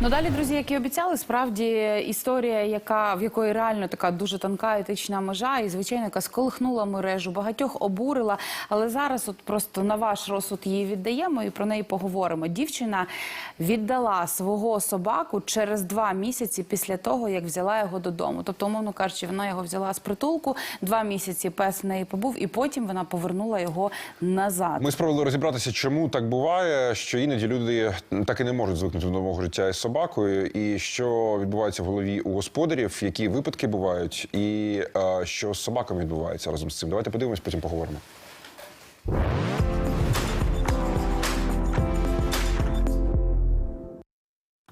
Ну далі, друзі, як і обіцяли, справді історія, яка в якої реально така дуже тонка етична межа, і звичайно, яка сколихнула мережу, багатьох обурила. Але зараз, от просто на ваш розсуд її віддаємо і про неї поговоримо. Дівчина віддала свого собаку через два місяці після того, як взяла його додому. Тобто, умовно кажучи, вона його взяла з притулку. Два місяці пес в неї побув, і потім вона повернула його назад. Ми спробували розібратися, чому так буває, що іноді люди так і не можуть звикнути до нового життя собакою, і що відбувається в голові у господарів, які випадки бувають, і е, що з собаками відбувається разом з цим. Давайте подивимось, потім поговоримо.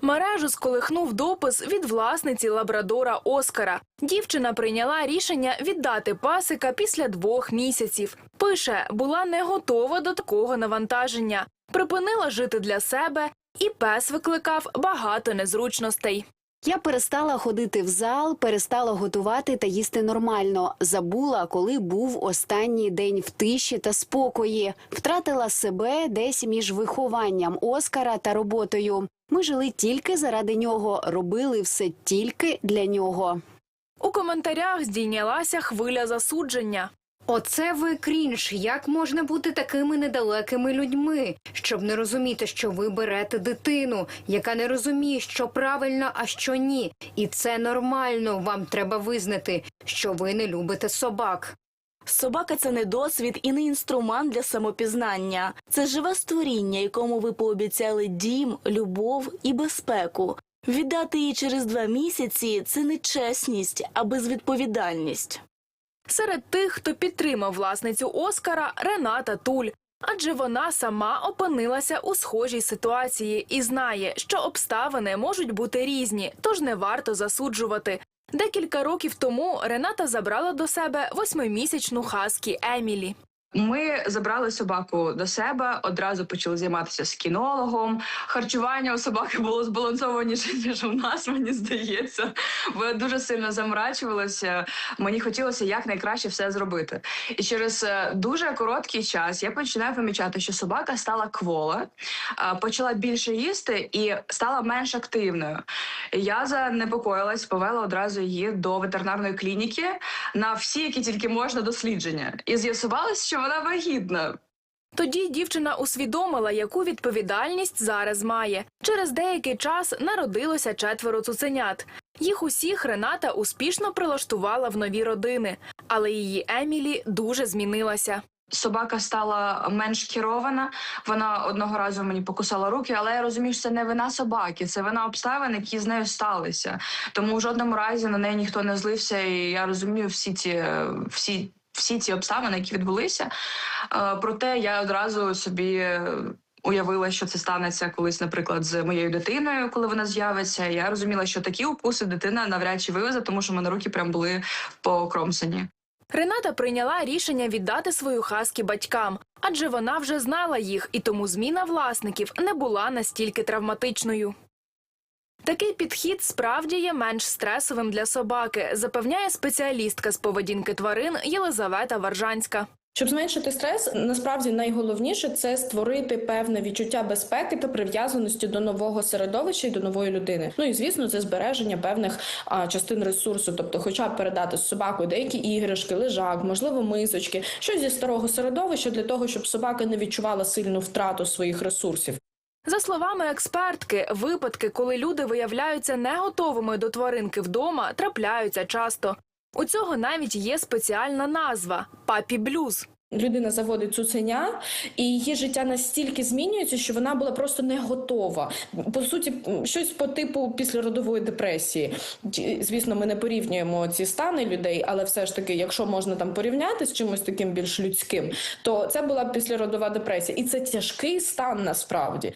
Мережу сколихнув допис від власниці лабрадора Оскара. Дівчина прийняла рішення віддати пасика після двох місяців. Пише, була не готова до такого навантаження, припинила жити для себе, і пес викликав багато незручностей. Я перестала ходити в зал, перестала готувати та їсти нормально. Забула, коли був останній день в тиші та спокої. Втратила себе десь між вихованням Оскара та роботою. Ми жили тільки заради нього, робили все тільки для нього. У коментарях здійнялася хвиля засудження. Оце ви крінж. Як можна бути такими недалекими людьми, щоб не розуміти, що ви берете дитину, яка не розуміє, що правильно, а що ні. І це нормально. Вам треба визнати, що ви не любите собак. Собака це не досвід і не інструмент для самопізнання. Це живе створіння, якому ви пообіцяли дім, любов і безпеку. Віддати її через два місяці це не чесність, а безвідповідальність. Серед тих, хто підтримав власницю Оскара, Рената Туль. Адже вона сама опинилася у схожій ситуації і знає, що обставини можуть бути різні, тож не варто засуджувати. Декілька років тому Рената забрала до себе восьмимісячну хаскі Емілі. Ми забрали собаку до себе, одразу почали займатися з кінологом. Харчування у собаки було збалансованіше, ніж у нас, мені здається. Бо дуже сильно замрачувалася. Мені хотілося якнайкраще все зробити. І через е, дуже короткий час я починаю помічати, що собака стала квола, почала більше їсти і стала менш активною. Я занепокоїлась, повела одразу її до ветеринарної клініки на всі, які тільки можна дослідження. І з'ясувалось, що вона вагітна. Тоді дівчина усвідомила, яку відповідальність зараз має. Через деякий час народилося четверо цуценят. Їх усіх Рената успішно прилаштувала в нові родини, але її Емілі дуже змінилася. Собака стала менш керована. Вона одного разу мені покусала руки, але я розумію, що це не вина собаки, це вина обставин, які з нею сталися. Тому в жодному разі на неї ніхто не злився, і я розумію всі ці всі. Всі ці обставини, які відбулися, Е, проте я одразу собі уявила, що це станеться колись, наприклад, з моєю дитиною, коли вона з'явиться. Я розуміла, що такі укуси дитина навряд чи вивезе, тому що мене руки прям були покромсані. Рената прийняла рішення віддати свою хаскі батькам, адже вона вже знала їх, і тому зміна власників не була настільки травматичною. Такий підхід справді є менш стресовим для собаки, запевняє спеціалістка з поведінки тварин Єлизавета Варжанська. Щоб зменшити стрес, насправді найголовніше це створити певне відчуття безпеки та прив'язаності до нового середовища і до нової людини. Ну і звісно, це збереження певних а, частин ресурсу, тобто, хоча б передати з собакою деякі іграшки, лежак, можливо, мисочки, щось зі старого середовища для того, щоб собака не відчувала сильну втрату своїх ресурсів. За словами експертки, випадки, коли люди виявляються не готовими до тваринки вдома, трапляються часто. У цього навіть є спеціальна назва папі блюз. Людина заводить цуценя, і її життя настільки змінюється, що вона була просто не готова. По суті, щось по типу післяродової депресії. Звісно, ми не порівнюємо ці стани людей, але все ж таки, якщо можна там порівняти з чимось таким більш людським, то це була післяродова депресія, і це тяжкий стан насправді.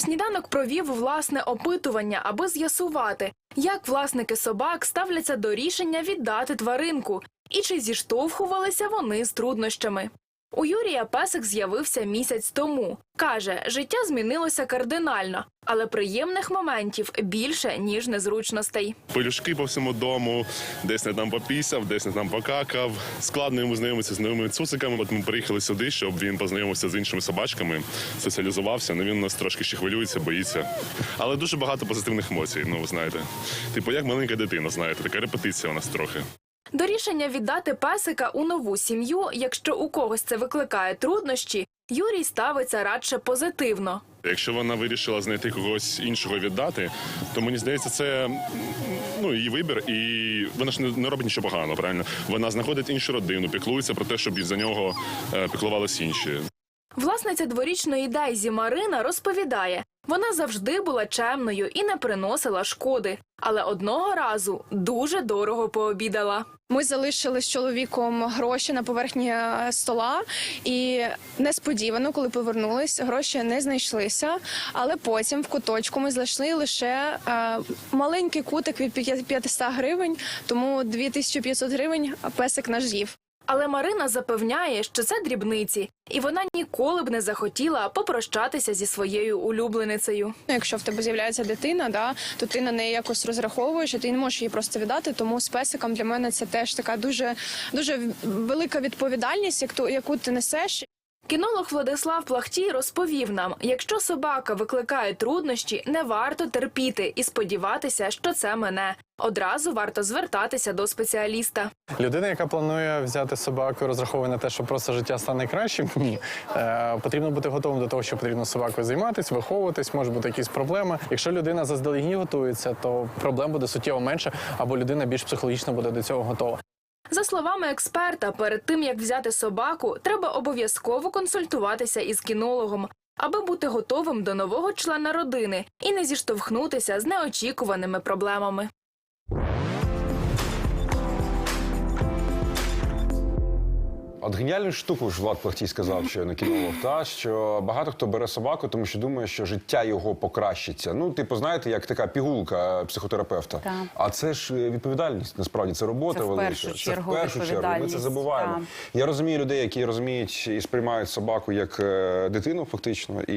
Сніданок провів власне опитування, аби з'ясувати, як власники собак ставляться до рішення віддати тваринку і чи зіштовхувалися вони з труднощами. У Юрія песик з'явився місяць тому. Каже, життя змінилося кардинально, але приємних моментів більше, ніж незручностей. Пелюшки по всьому дому, десь не там попісяв, десь не там покакав. Складно йому знайомитися з новими цуциками. От ми приїхали сюди, щоб він познайомився з іншими собачками, соціалізувався. Ну він нас трошки ще хвилюється, боїться. Але дуже багато позитивних емоцій. Ну ви знаєте, типу, як маленька дитина, знаєте, така репетиція у нас трохи. До рішення віддати песика у нову сім'ю, якщо у когось це викликає труднощі, Юрій ставиться радше позитивно. Якщо вона вирішила знайти когось іншого віддати, то мені здається, це ну її вибір, і вона ж не, робить нічого поганого. Правильно, вона знаходить іншу родину, піклується про те, щоб за нього е, піклувалися інші. Власниця дворічної Дайзі Марина розповідає, вона завжди була чемною і не приносила шкоди, але одного разу дуже дорого пообідала. Ми залишили з чоловіком гроші на поверхні е, стола, і несподівано, коли повернулись, гроші не знайшлися. Але потім в куточку ми знайшли лише е, маленький кутик від 500 гривень, тому 2500 гривень песик наш з'їв. Але Марина запевняє, що це дрібниці, і вона ніколи б не захотіла попрощатися зі своєю улюбленицею. Ну, Якщо в тебе з'являється дитина, да, то ти на неї якось розраховуєш, і ти не можеш її просто віддати. Тому з песиком для мене це теж така дуже дуже велика відповідальність, яку, яку ти несеш. Кінолог Владислав Плахтій розповів нам: якщо собака викликає труднощі, не варто терпіти і сподіватися, що це мене. Одразу варто звертатися до спеціаліста. Людина, яка планує взяти собаку, розраховує на те, що просто життя стане кращим. Ні, е, потрібно бути готовим до того, що потрібно собакою займатися, виховуватись, може бути якісь проблеми. Якщо людина заздалегідь готується, то проблем буде суттєво менше, або людина більш психологічно буде до цього готова. За словами експерта, перед тим як взяти собаку, треба обов'язково консультуватися із кінологом, аби бути готовим до нового члена родини і не зіштовхнутися з неочікуваними проблемами. От геніальну штуку ж Влад Плахтій сказав, що на кінолог, та що багато хто бере собаку, тому що думає, що життя його покращиться. Ну, типу, знаєте, як така пігулка психотерапевта. Так. А це ж е, відповідальність. Насправді це робота Це в велика. першу це в першу чергу. Ми це забуваємо. так. Я розумію людей, які розуміють і сприймають собаку як е, дитину, фактично. І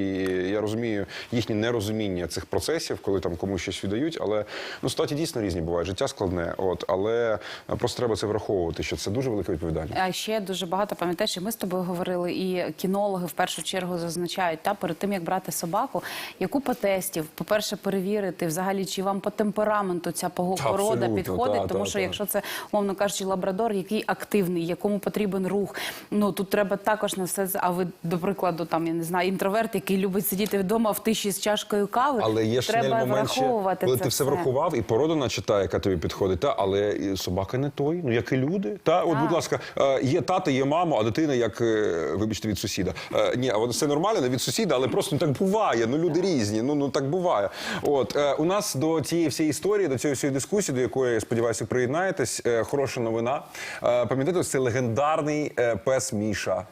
я розумію їхнє нерозуміння цих процесів, коли там комусь щось віддають. Але ну статі дійсно різні бувають. Життя складне. От але е, просто треба це враховувати, що це дуже велика відповідальність. А ще дуже багато пам'ятаєш, і ми з тобою говорили, і кінологи в першу чергу зазначають та перед тим як брати собаку, яку по тестів, по-перше, перевірити взагалі, чи вам по темпераменту ця порода підходить. та, тому та, що та. якщо це, умовно кажучи, лабрадор, який активний, якому потрібен рух. Ну тут треба також на все. А ви, до прикладу, там я не знаю, інтроверт, який любить сидіти вдома в тиші з чашкою кави. Але є треба момент враховувати коли це ти все врахував, і порода наче та, яка тобі підходить, та, але собака не той, ну як і люди. Та, от, будь ласка, е, є тато, є мама, а дитина як, е, вибачте, від сусіда. Е, Ні, а воно все нормально, не від сусіда, але просто ну, так буває. Ну люди різні, ну, ну так буває. От е, у нас до цієї всієї історії, до цієї всієї дискусії, до якої я сподіваюся, приєднаєтесь. Хороша новина. Пам'ятаєте, це легендарний пес Міша.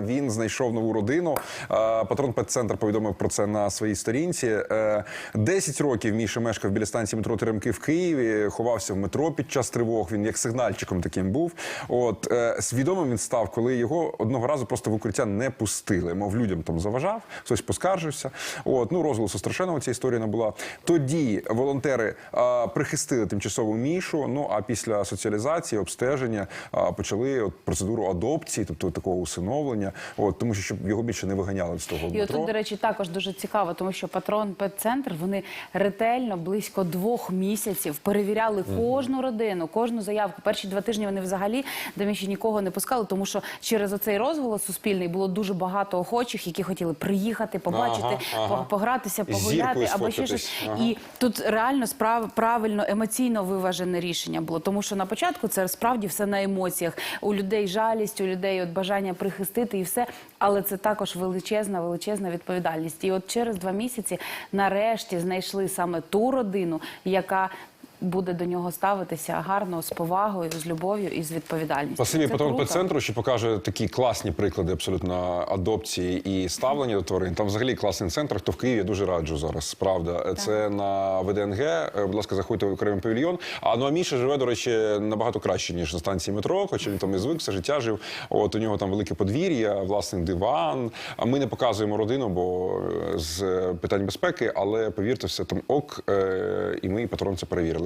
Він знайшов нову родину. Е, Патрон Петцентр повідомив про це на своїй сторінці. 10 років Міша мешкав біля станції метро Теремки в Києві, ховався в метро під час тривог. Він як сигнальчиком таким був. От е, свідомим він став, коли його одного разу просто в укриття не пустили. Мов людям там заважав, хтось поскаржився. От ну розголосу страшенного ця історія не була. Тоді волонтери е, прихистили тимчасову мішу. Ну а після соціалізації, обстеження е, почали от процедуру адопції, тобто такого усиновлення. От тому що щоб його більше не виганяли з того І метро. отут, до речі, також дуже цікаво, тому що патрон Петцентр вони ретельно близько двох місяців перевіряли кожну родину, кожну заявку. Перші два тижні вони взагалі до Міші нікого не пускали, тому що через оцей розголос суспільний було дуже багато охочих, які хотіли приїхати, побачити, Ага, ага. погратися, погуляти або ще щось. Ага. І тут реально справ правильно емоційно виважене рішення було, тому що на початку це справді все на емоціях. У людей жалість, у людей от бажання прихистити і все. Але це також величезна, величезна відповідальність. І от через два місяці нарешті знайшли саме ту родину, яка буде до нього ставитися гарно, з повагою, з любов'ю і з відповідальністю. Це патрон круто. центру, що покаже такі класні приклади абсолютно адопції і ставлення до тварин. Там взагалі класний центр. Хто в Києві я дуже раджу зараз. Правда, це на ВДНГ. Е, Будь ласка, заходьте в окремий павільйон. А ну а Міша живе, до речі, набагато краще ніж на станції метро, хоча він там і звик, все життя жив. От у нього там велике подвір'я, власний диван. А ми не показуємо родину, бо е, з питань безпеки, але повірте, все там ок. е, І ми і патрон це перевірили.